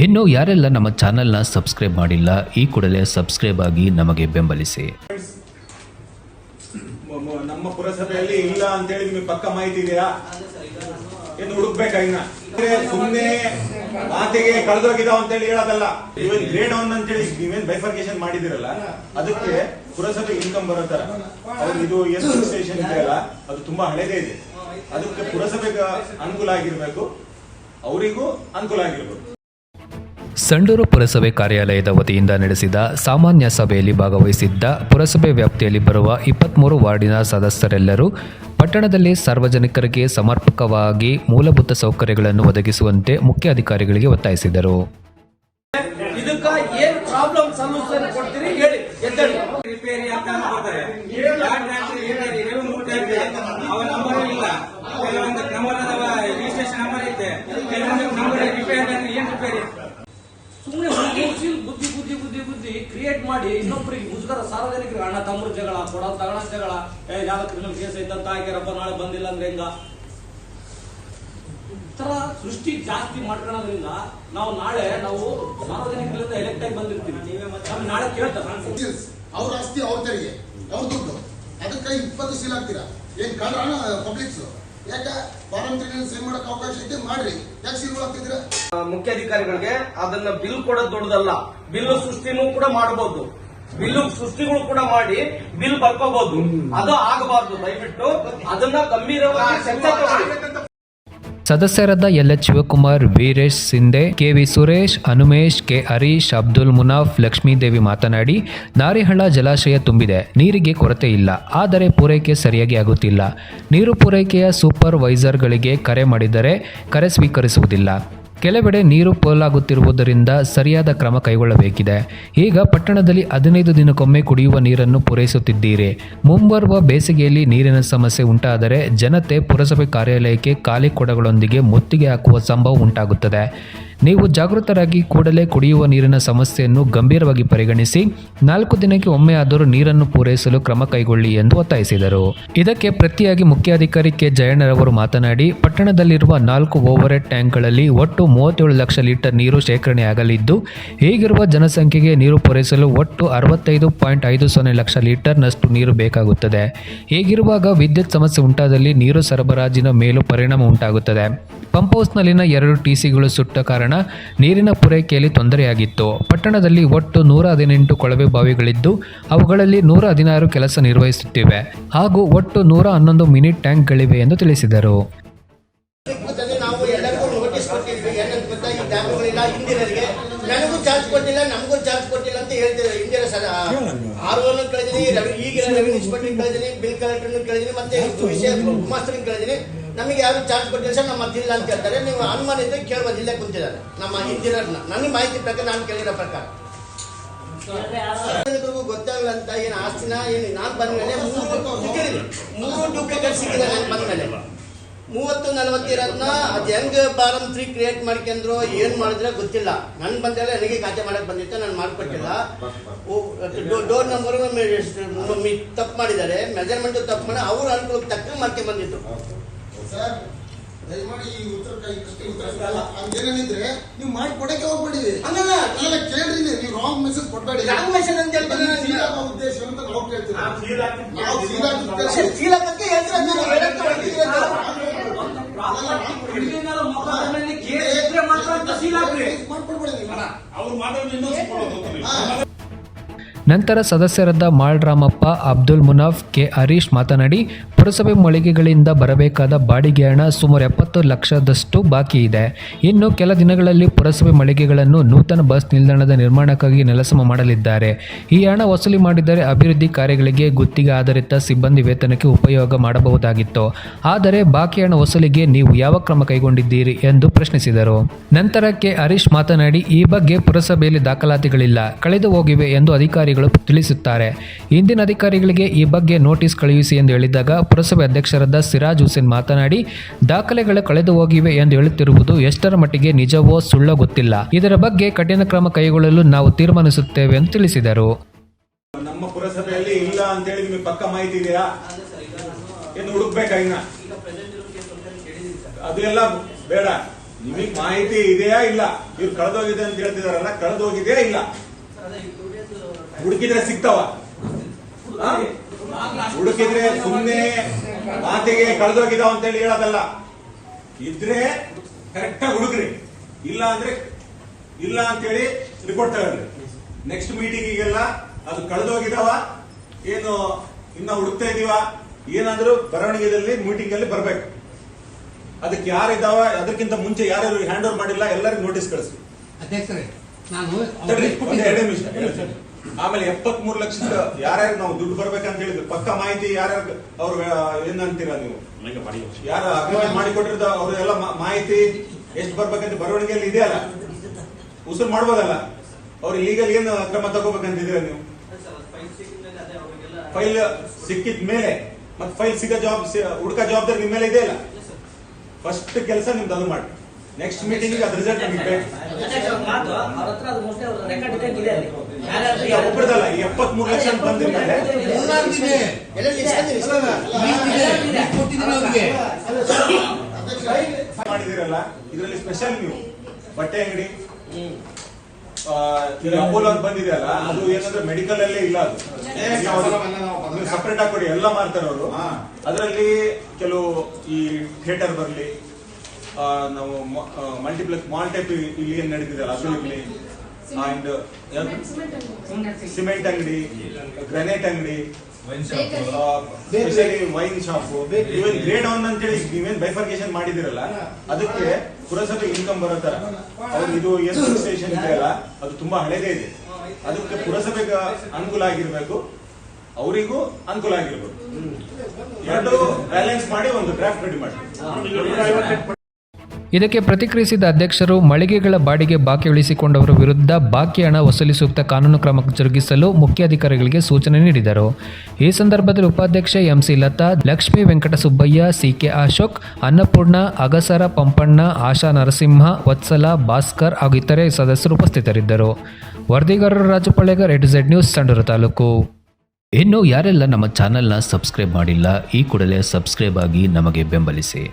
ಇನ್ನು ಯಾರೆಲ್ಲ ನಮ್ಮ ಚಾನೆಲ್ನ ಸಬ್ಸ್ಕ್ರೈಬ್ ಮಾಡಿಲ್ಲ, ಈ ಕೂಡಲೇ ಸಬ್ಸ್ಕ್ರೈಬ್ ಆಗಿ ನಮಗೆ ಬೆಂಬಲಿಸಿ. ನಮ್ಮ ಪುರಸಭೆಯಲ್ಲಿ ಇಲ್ಲ ಅಂತ ಹೇಳಿ ನಿಮಗೆ ಪಕ್ಕ ಮಾಹಿತಿ ಇದೆಯಾ? ಏನು ಹುಡುಕ್ಬೇಕಾ ಸುಮ್ಮನೆ ಮಾತಿಗೆ ಕಳೆದೋಗಿದಾವ ಅಂತೇಳಿ ಹೇಳೋದಲ್ಲ. ಇವನ್ ಗ್ರೇಡ್ ಒನ್ ಅಂತೇಳಿ ನೀವೇನ್ ಬೈಫರ್ಕೇಶನ್ ಮಾಡಿದಿರಲ್ಲ ಅದಕ್ಕೆ ಪುರಸಭೆ ಇನ್ಕಮ್ ಬರೋ ತರ. ಇದು ಏನು ಸ್ಟೇಷನ್ ಇದೆಯಲ್ಲ ಅದು ತುಂಬಾ ಹಳೇದೇ ಇದೆ. ಅದಕ್ಕೆ ಪುರಸಭೆಗೆ ಅನುಕೂಲ ಆಗಿರ್ಬೇಕು, ಅವರಿಗೂ ಅನುಕೂಲ ಆಗಿರ್ಬೇಕು. ಸಂಡೂರು ಪುರಸಭೆ ಕಾರ್ಯಾಲಯದ ವತಿಯಿಂದ ನಡೆಸಿದ ಸಾಮಾನ್ಯ ಸಭೆಯಲ್ಲಿ ಭಾಗವಹಿಸಿದ್ದ ಪುರಸಭೆ ವ್ಯಾಪ್ತಿಯಲ್ಲಿ ಬರುವ ಇಪ್ಪತ್ತ್ಮೂರು ವಾರ್ಡಿನ ಸದಸ್ಯರೆಲ್ಲರೂ ಪಟ್ಟಣದಲ್ಲಿ ಸಾರ್ವಜನಿಕರಿಗೆ ಸಮರ್ಪಕವಾಗಿ ಮೂಲಭೂತ ಸೌಕರ್ಯಗಳನ್ನು ಒದಗಿಸುವಂತೆ ಮುಖ್ಯ ಅಧಿಕಾರಿಗಳಿಗೆ ಒತ್ತಾಯಿಸಿದರು ರಿಪೇರಿ ಅಂತ ಅನ್ಕೋತಾರೆ ರೆವೆನ್ಯೂ ಟ್ಯಾಕ್ಸ್ ಅವ ನಂಬರ್ ಇಲ್ಲ ಕೆಲವೊಂದು ನಂಬರ್ ಅದಾವ ರಿಜಿಸ್ಟ್ರೇಷನ್ ನಂಬರ್ ಐತೆ ಕೆಲವೊಂದು ನಂಬರ್ ರಿಪೇರಿ ಅಂದ್ರೆ ಏನ್ ರಿಪೇರಿ ಸುಮ್ಮನೆ ಹುಡುಗಿ ಬುದ್ಧಿ ಬುದ್ಧಿ ಬುದ್ಧಿ ಬುದ್ಧಿ ಕ್ರಿಯೇಟ್ ಮಾಡಿ ಇನ್ನೊಬ್ಬರಿಗೆ ಸಾರ್ವಜನಿಕರು ಸಾರ್ವಜನಿಕರಿಗೆ ಅಣ್ಣ ತಮ್ಮ ಜಗಳ ಕೊಡ ತಗಣ ಜಗಳ. ಏ ಯಾವ್ದು ಕ್ರಿಮಿನಲ್ ಕೇಸ್ ಐತಂತ ಹಾಕ್ಯಾರಪ್ಪ ನಾಳೆ ಬಂದಿಲ್ಲ ಅಂದ್ರೆ ಹೆಂಗ? ಇತರ ತರ ಸೃಷ್ಟಿ ಜಾಸ್ತಿ ಮಾಡ್ಕೊಳ್ಳೋದ್ರಿಂದ ನಾವು ನಾಳೆ ನಾವು ಸಾರ್ವಜನಿಕರಿಂದ ಎಲೆಕ್ಟ್ ಆಗಿ ಬಂದಿರ್ತೀವಿ. ನಮ್ಗೆ ನಾಳೆ ಕೇಳ್ತಾರೆ ಅವ್ರ ಆಸ್ತಿ ಅವ್ರ ತೆರಿಗೆ ಅವ್ರ ದುಡ್ಡು. ಅದಕ್ಕೆ ಇಪ್ಪತ್ತು ಸೀಲ್ ಆಗ್ತೀರಾ ಏನ್ ಕಾರಣ? ಪಬ್ಲಿಕ್ಸ್ ಯಾಕೆ ಪಾರಂಪರಿಕ ಮಾಡಕ್ ಅವಕಾಶ ಐತೆ ಮಾಡ್ರಿ. ಯಾಕೆ ಸೀಲ್ ಹಾಕ್ತಿದ್ರ ಮುಖ್ಯ ಅಧಿಕಾರಿಗಳಿಗೆ ಅದನ್ನ ಬಿಲ್ ಕೊಡೋದು ದೊಡ್ಡದಲ್ಲ. ಬಿಲ್ ಸೃಷ್ಟಿನೂ ಕೂಡ ಮಾಡಬಹುದು ಬಿಲ್ ಸೃಷ್ಟಿಗಳು ಕೂಡ ಮಾಡಿ ಬಿಲ್ ಬರ್ಕೋಬಹುದು ಅದು ಆಗಬಾರ್ದು ದಯವಿಟ್ಟು ಅದನ್ನ ಗಂಭೀರವಾಗಿ ಚರ್ಚೆ ತಗೊಳ್ಳಿ. ಸದಸ್ಯರಾದ L H Shivakumar Veeresh Sindhe KV Suresh Anumesh K Harish Abdul Munaf Lakshmidevi ಮಾತನಾಡಿ ನಾರಿಹಳ್ಳ ಜಲಾಶಯ ತುಂಬಿದೆ ನೀರಿಗೆ ಕೊರತೆ ಇಲ್ಲ ಆದರೆ ಪೂರೈಕೆ ಸರಿಯಾಗಿ ಆಗುತ್ತಿಲ್ಲ. ನೀರು ಪೂರೈಕೆಯ ಸೂಪರ್ವೈಸರ್ಗಳಿಗೆ ಕರೆ ಮಾಡಿದರೆ ಕರೆ ಸ್ವೀಕರಿಸುವುದಿಲ್ಲ. ಕೆಲವೆಡೆ ನೀರು ಪೋಲಾಗುತ್ತಿರುವುದರಿಂದ ಸರಿಯಾದ ಕ್ರಮ ಕೈಗೊಳ್ಳಬೇಕಿದೆ. ಈಗ ಪಟ್ಟಣದಲ್ಲಿ ಹದಿನೈದು ದಿನಕ್ಕೊಮ್ಮೆ ಕುಡಿಯುವ ನೀರನ್ನು ಪೂರೈಸುತ್ತಿದ್ದೀರಿ. ಮುಂಬರುವ ಬೇಸಿಗೆಯಲ್ಲಿ ನೀರಿನ ಸಮಸ್ಯೆ ಉಂಟಾದರೆ ಜನತೆ ಪುರಸಭೆ ಕಾರ್ಯಾಲಯಕ್ಕೆ ಖಾಲಿ ಕೊಡಗಳೊಂದಿಗೆ ಮುತ್ತಿಗೆ ಹಾಕುವ ಸಂಭವ ಉಂಟಾಗುತ್ತದೆ. ನೀವು ಜಾಗೃತರಾಗಿ ಕೂಡಲೇ ಕುಡಿಯುವ ನೀರಿನ ಸಮಸ್ಯೆಯನ್ನು ಗಂಭೀರವಾಗಿ ಪರಿಗಣಿಸಿ ನಾಲ್ಕು ದಿನಕ್ಕೆ ಒಮ್ಮೆ ಆದರೂ ನೀರನ್ನು ಪೂರೈಸಲು ಕ್ರಮ ಕೈಗೊಳ್ಳಿ ಎಂದು ಒತ್ತಾಯಿಸಿದರು. ಇದಕ್ಕೆ ಪ್ರತಿಯಾಗಿ ಮುಖ್ಯಾಧಿಕಾರಿ ಕೆ. ಜಯಣ್ಣರವರು ಮಾತನಾಡಿ, ಪಟ್ಟಣದಲ್ಲಿರುವ ನಾಲ್ಕು ಓವರ್ ಟ್ಯಾಂಕ್ಗಳಲ್ಲಿ ಒಟ್ಟು ಮೂವತ್ತೇಳು ಲಕ್ಷ ಲೀಟರ್ ನೀರು ಶೇಖರಣೆಯಾಗಲಿದ್ದು ಹೀಗಿರುವ ಜನಸಂಖ್ಯೆಗೆ ನೀರು ಪೂರೈಸಲು ಒಟ್ಟು ಅರವತ್ತೈದು ಪಾಯಿಂಟ್ ಐದು ಸೊನ್ನೆ ಲಕ್ಷ ಲೀಟರ್ನಷ್ಟು ನೀರು ಬೇಕಾಗುತ್ತದೆ. ಹೀಗಿರುವಾಗ ವಿದ್ಯುತ್ ಸಮಸ್ಯೆ ಉಂಟಾದಲ್ಲಿ ನೀರು ಸರಬರಾಜಿನ ಮೇಲೂ ಪರಿಣಾಮ ಉಂಟಾಗುತ್ತದೆ. ಪಂಪ್ ಹೌಸ್ನಲ್ಲಿನ ಎರಡು ಟಿಸಿಗಳು ಸುಟ್ಟ ಕಾರಣ ನೀರಿನ ಪೂರೈಕೆಯಲ್ಲಿ ತೊಂದರೆಯಾಗಿತ್ತು. ಪಟ್ಟಣದಲ್ಲಿ ಒಟ್ಟು ನೂರ ಹದಿನೆಂಟು ಕೊಳವೆ ಬಾವಿಗಳಿದ್ದು, ಅವುಗಳಲ್ಲಿ ನೂರ ಹದಿನಾರು ಕೆಲಸ ನಿರ್ವಹಿಸುತ್ತಿವೆ ಹಾಗೂ ಒಟ್ಟು ನೂರ ಹನ್ನೊಂದು ಮಿನಿ ಟ್ಯಾಂಕ್ಗಳಿವೆ ಎಂದು ತಿಳಿಸಿದರು. ಈಗ ಇನ್ಸ್ಪೆಕ್ಟರ್ ಕಳೆದಿನಿ ಬಿಲ್ ಕಲೆಕ್ಟರ್ ಕಳೆದಿನಿ ಮತ್ತೆ ವಿಷಯ ಮಾಸ್ಟರ್ ಕೇಳಿದೀನಿ ನಮಗೆ ಯಾರು ಚಾರ್ಜ್ ಕೊಟ್ಟಿಲ್ಲ ಸರ್, ನಮ್ಮ ಇಲ್ಲ ಅಂತ ಹೇಳ್ತಾರೆ. ನೀವು ಅನುಮಾನ ಇದ್ರೆ ಕೇಳುವ ಜಿಲ್ಲೆ ಕುಂತಿದ್ದಾರೆ. ನಮ್ಮ ಇಂಜಿನಿಯರ್ನ ನನಗೆ ಮಾಹಿತಿ ಪ್ರಕಾರ ನಾನು ಕೇಳಿರೋ ಪ್ರಕಾರ. ಗೊತ್ತಾಗಲ್ಲ ಅಂತ ಏನು ಆಸ್ತಿನ ಏನು ನಾನು ಬಂದ ಮೇಲೆ ಮೂರು ಡೂಪ್ಲಿಕೇಟ್ ಸಿಕ್ಕಿದೆ ನಾನು ಬಂದ ಮೇಲೆ ಮೂವತ್ತು ನಲವತ್ತಿರೋದನ್ನ ಅದು ಹೆಂಗ್ ಬಾರಂ ತ್ರೀ ಕ್ರಿಯೇಟ್ ಮಾಡ್ಕೊಂಡ್ರು, ಏನ್ ಮಾಡಿದ್ರೆ ಗೊತ್ತಿಲ್ಲ. ನನ್ ಬಂದೆಲ್ಲ ನನಗೆ ಖಾತೆ ಮಾಡಕ್ ಬಂದಿತ್ತು, ನಾನು ಮಾಡ್ಕೊಟ್ಟಿಲ್ಲ. ಡೋರ್ ನಂಬರ್ ತಪ್ಪು ಮಾಡಿದ್ದಾರೆ. ಮೆಜರ್ಮೆಂಟ್ ತಪ್ಪು ಮಾಡಿ, ಅವ್ರ ಅನುಕೂಲಕ್ಕೆ ತಕ್ಕ ಮಾಡ್ಕೊಂಡ್ ಬಂದಿತ್ತು. ಸರ್ ದಯಮಾಡಿ ಈ ಉತ್ತರ ಕೈ ಉತ್ತರ ಕೊಡಲ್ಲ. ಹಂಗೇನಿದ್ರೆ ನೀವು ಮಾಡಿ ಕೊಡಕ್ಕೆ ಹೋಗ್ಬೇಡಿ ಹಂಗಲ್ಲ. ಅಲ್ಲ ಕೇಳ್ರಿ ನೀವು ನೀವು ರಾಂಗ್ ಮೆಸೇಜ್ ಕೊಡ್ಬೇಡಿ. ರಾಂಗ್ ಮೆಸೇಜ್ ಅಂತ ಹೇಳ್ತಾರೆ ನಾನು. ಸೀಲ್ ಉದ್ದೇಶ ಅಂತ ನಾವು ಕೇಳ್ತೀವಿ. ನಾವು ಸೀಲ್ ಹೇಳ್ತಾರೆ ನಾನು ಹೇಳಕ್ಕೆ ಹೊರಟಿದ್ದೀನಿ ಅಂತ. ಕ್ರಿಮಿನಲ್ ಮೊಕದ್ದಮೆ ಮೇಲೆ ಕೇಸ್ ಇದ್ರೆ ಮಾತ್ರ ಸೀಲ್ ಮಾಡ್ಕೊಡ್ಬೇಡಿ ನೀವು. ನಂತರ ಸದಸ್ಯರಾದ ಮಾಳ್ರಾಮಪ್ಪ, ಅಬ್ದುಲ್ ಮುನಾಫ್, ಕೆ ಹರೀಶ್ ಮಾತನಾಡಿ, ಪುರಸಭೆ ಮಳಿಗೆಗಳಿಂದ ಬರಬೇಕಾದ ಬಾಡಿಗೆ ಹಣ ಸುಮಾರು ಎಪ್ಪತ್ತು ಲಕ್ಷದಷ್ಟು ಬಾಕಿ ಇದೆ. ಇನ್ನು ಕೆಲ ದಿನಗಳಲ್ಲಿ ಪುರಸಭೆ ಮಳಿಗೆಗಳನ್ನು ನೂತನ ಬಸ್ ನಿಲ್ದಾಣದ ನಿರ್ಮಾಣಕ್ಕಾಗಿ ನೆಲಸಮ ಮಾಡಲಿದ್ದಾರೆ. ಈ ಹಣ ವಸೂಲಿ ಮಾಡಿದರೆ ಅಭಿವೃದ್ಧಿ ಕಾರ್ಯಗಳಿಗೆ ಗುತ್ತಿಗೆ ಆಧಾರಿತ ಸಿಬ್ಬಂದಿ ವೇತನಕ್ಕೆ ಉಪಯೋಗ ಮಾಡಬಹುದಾಗಿತ್ತು. ಆದರೆ ಬಾಕಿ ಹಣ ವಸೂಲಿಗೆ ನೀವು ಯಾವ ಕ್ರಮ ಕೈಗೊಂಡಿದ್ದೀರಿ ಎಂದು ಪ್ರಶ್ನಿಸಿದರು. ನಂತರ ಕೆ ಹರೀಶ್ ಮಾತನಾಡಿ, ಈ ಬಗ್ಗೆ ಪುರಸಭೆಯಲ್ಲಿ ದಾಖಲಾತಿಗಳಿಲ್ಲ. ಕಳೆದು ಹೋಗಿವೆ ಎಂದು ಅಧಿಕಾರಿಗಳು ತಿಳಿಸುತ್ತಾರೆ. ಇಂದಿನ ಅಧಿಕಾರಿಗಳಿಗೆ ಈ ಬಗ್ಗೆ ನೋಟಿಸ್ ಕಳುಹಿಸಿ ಎಂದು ಹೇಳಿದಾಗ ಪುರಸಭೆ ಅಧ್ಯಕ್ಷರಾದ ಸಿರಾಜ್ ಹುಸೇನ್ ಮಾತನಾಡಿ, ದಾಖಲೆಗಳು ಕಳೆದು ಹೋಗಿವೆ ಎಂದು ಹೇಳುತ್ತಿರುವುದು ಎಷ್ಟರ ಮಟ್ಟಿಗೆ ನಿಜವೋ ಸುಳ್ಳೋ ಗೊತ್ತಿಲ್ಲ. ಇದರ ಬಗ್ಗೆ ಕಠಿಣ ಕ್ರಮ ಕೈಗೊಳ್ಳಲು ನಾವು ತೀರ್ಮಾನಿಸುತ್ತೇವೆ ಎಂದು ತಿಳಿಸಿದರು. ನಮ್ಮ ಪುರಸಭೆಯಲ್ಲಿ ಇಲ್ಲ ಅಂತೇಳಿ ನಿಮಗೆ ಪಕ್ಕ ಮಾಹಿತಿ ಇದೆಯಾ? ಏನು ಹುಡುಕ್ಬೇಕಾ ಇನ್ನ? ಅದು ಎಲ್ಲ ಬೇಡ. ನಿಮಗೆ ಮಾಹಿತಿ ಇದೆಯಾ ಇಲ್ಲ? ಇವ್ರು ಕಳೆದೋಗಿದೆ ಅಂತ ಹೇಳ್ತಿದಾರಲ್ಲ, ಕಳೆದೋಗಿದೆಯಾ ಇಲ್ಲ? ಹುಡುಕಿದ್ರೆ ಸಿಗ್ತಾವ? ಹುಡುಕಿದ್ರೆ ಸುಮ್ಮನೆ ಮಾತಿಗೆ ಕಳೆದೋಗಿದಾವ ಅಂತ ಹೇಳಿ ಹೇಳೋದಲ್ಲ. ಇದ್ರೆ ಕರೆಕ್ಟ್ ಆಗಿ ಹುಡುಕ್ರಿ. ಇಲ್ಲ ಅಂದ್ರೆ ಇಲ್ಲ ಅಂತೇಳಿ ರಿಪೋರ್ಟ್ ತಗೊಳ್ರಿ ನೆಕ್ಸ್ಟ್ ಮೀಟಿಂಗಿಗೆಲ್ಲ ಅದು ಕಳೆದೋಗಿದಾವ ಏನು ಇನ್ನ ಹುಡುಕ್ತಾ ಇದೀವ ಏನಾದ್ರೂ ಬರವಣಿಗೆದಲ್ಲಿ ಮೀಟಿಂಗ್ ಅಲ್ಲಿ ಬರ್ಬೇಕು. ಅದಕ್ಕೆ ಯಾರಿದಾವ ಅದಕ್ಕಿಂತ ಮುಂಚೆ ಯಾರು ಹ್ಯಾಂಡ್ ಓವರ್ ಮಾಡಿಲ್ಲ ಎಲ್ಲರಿಗೂ ನೋಟಿಸ್ ಕಳಿಸ್ರಿ. ಅಧ್ಯಕ್ಷರೇ ನಾನು ತಡ್ರಿ, ಎಪ್ಪತ್ ಮೂರು ಆಮೇಲೆ ಲಕ್ಷದ ಯಾರ್ಯಾರು ನಾವು ದುಡ್ಡು ಬರ್ಬೇಕಂತ ಹೇಳಿದ್ರು. ಪಕ್ಕ ಮಾಹಿತಿ ಯಾರ್ಯಾರು ಅವ್ರು ಏನಂತೀರಾ ನೀವು? ಯಾರು ಅಗ್ರಿಮೆಂಟ್ ಮಾಡಿಕೊಟ್ಟಿರ್ದ ಅವ್ರೆಲ್ಲ ಮಾ- ಮಾಹಿತಿ ಎಷ್ಟು ಬರ್ಬೇಕಂತ ಬರವಣಿಗೆಯಲ್ಲಿ ಇದೆಯಲ್ಲ ಉಸಿರು ಮಾಡ್ಬೋದಲ್ಲ? ಅವ್ರು ಲೀಗಲ್ ಏನು ಕ್ರಮ ತಗೋಬೇಕಂತಿದ್ದೀರಾ ನೀವು? ಫೈಲ್ ಸಿಕ್ಕಿದ ಮೇಲೆ ಮತ್ತೆ ಫೈಲ್ ಸಿಗೋ ಜಾಬ್ ಹುಡುಕ ಜವಾಬ್ದಾರಿ ನಿಮ್ಮ ಮೇಲೆ ಇದೆಯಲ್ಲ ಫಸ್ಟ್ ಕೆಲಸ ನಿಮ್ದು ಅದು ಮಾಡಿ. ನೆಕ್ಸ್ಟ್ ಮೀಟಿಂಗ್ ಅದ್ರ ರಿಸಲ್ಟ್ ನಮಗೆ ಬೇಕು. ಒಬ್ಬರದಲ್ಲ ಎಪ್ಪತ್ಮೂರು ಲಕ್ಷ ಬಂದಿರ್ತಾರೆ ಮಾಡಿದಿರಲ್ಲ ಇದರಲ್ಲಿ ಸ್ಪೆಷಲ್ ನೀವು. ಬಟ್ಟೆ ಅಂಗಡಿ. ಅಪೋಲೋ ಅಂತ ಬಂದಿದೆಯಲ್ಲ ಅದು ಏನಂದ್ರೆ ಮೆಡಿಕಲ್ ಅಲ್ಲೇ ಇಲ್ಲ ಅದು. ಸಪ್ರೇಟ್ ಸಪರೇಟ್ ಆಗಿ ಕೊಡಿ ಎಲ್ಲ ಮಾಡ್ತಾರೆ ಅವರು. ಅದರಲ್ಲಿ ಕೆಲವು ಈ ಥಿಯೇಟರ್ ಬರಲಿ ನಾವು ಮಲ್ಟಿಪ್ಲೆಕ್ಸ್ ಮಾಲ್ ಟೈಪ್ ಇಲ್ಲಿ ಏನ್ ನಡೀತಿದೆಯಲ್ಲ ಅದು ಇರಲಿ. ಅಂಡ್ ಸಿಮೆಂಟ್ ಅಂಗಡಿ ಗ್ರಾನೈಟ್ ಅಂಗಡಿ specially wine shop even grade one ಅಂತೇಳಿ ನೀವೇನ್ ಬೈಫರ್ಕೇಶನ್ ಮಾಡಿದಿರಲ್ಲ ಅದಕ್ಕೆ ಪುರಸಭೆ ಇನ್ಕಮ್ ಬರೋ ತರ. ಅವ್ರು ಇದು ಏನು ಸ್ಟೇಷನ್ ಇದೆಯಲ್ಲ ಅದು ತುಂಬಾ ಹಳೇದೇ ಇದೆ. ಅದಕ್ಕೆ ಪುರಸಭೆಗ ಅನುಕೂಲ ಆಗಿರ್ಬೇಕು ಅವರಿಗೂ ಅನುಕೂಲ ಆಗಿರ್ಬೇಕು. ಎರಡು ಬ್ಯಾಲೆನ್ಸ್ ಮಾಡಿ ಒಂದು ಡ್ರಾಫ್ಟ್ ರೆಡಿ ಮಾಡಿ ಇದಕ್ಕೆ ಪ್ರತಿಕ್ರಿಯಿಸಿದ ಅಧ್ಯಕ್ಷರು, ಮಳಿಗೆಗಳ ಬಾಡಿಗೆ ಬಾಕಿ ಉಳಿಸಿಕೊಂಡವರ ವಿರುದ್ಧ ಬಾಕಿ ಹಣ ವಸೂಲಿ ಸೂಕ್ತ ಕಾನೂನು ಕ್ರಮ ಜರುಗಿಸಲು ಮುಖ್ಯಾಧಿಕಾರಿಗಳಿಗೆ ಸೂಚನೆ ನೀಡಿದರು. ಈ ಸಂದರ್ಭದಲ್ಲಿ ಉಪಾಧ್ಯಕ್ಷ ಎಂಸಿ ಲತಾ, ಲಕ್ಷ್ಮೀ ವೆಂಕಟಸುಬ್ಬಯ್ಯ, ಸಿಕೆ ಅಶೋಕ್, ಅನ್ನಪೂರ್ಣ, ಅಗಸರ ಪಂಪಣ್ಣ, ಆಶಾ ನರಸಿಂಹ, ವತ್ಸಲ, ಭಾಸ್ಕರ್ ಹಾಗೂ ಇತರೆ ಸದಸ್ಯರು ಉಪಸ್ಥಿತರಿದ್ದರು. ವರದಿಗಾರರು Raju Ed Z news, Sandur taluk. ಇನ್ನು ಯಾರೆಲ್ಲ ನಮ್ಮ ಚಾನೆಲ್ನ ಸಬ್ಸ್ಕ್ರೈಬ್ ಮಾಡಿಲ್ಲ, ಈ ಕೂಡಲೇ ಸಬ್ಸ್ಕ್ರೈಬ್ ಆಗಿ ನಮಗೆ ಬೆಂಬಲಿಸಿ.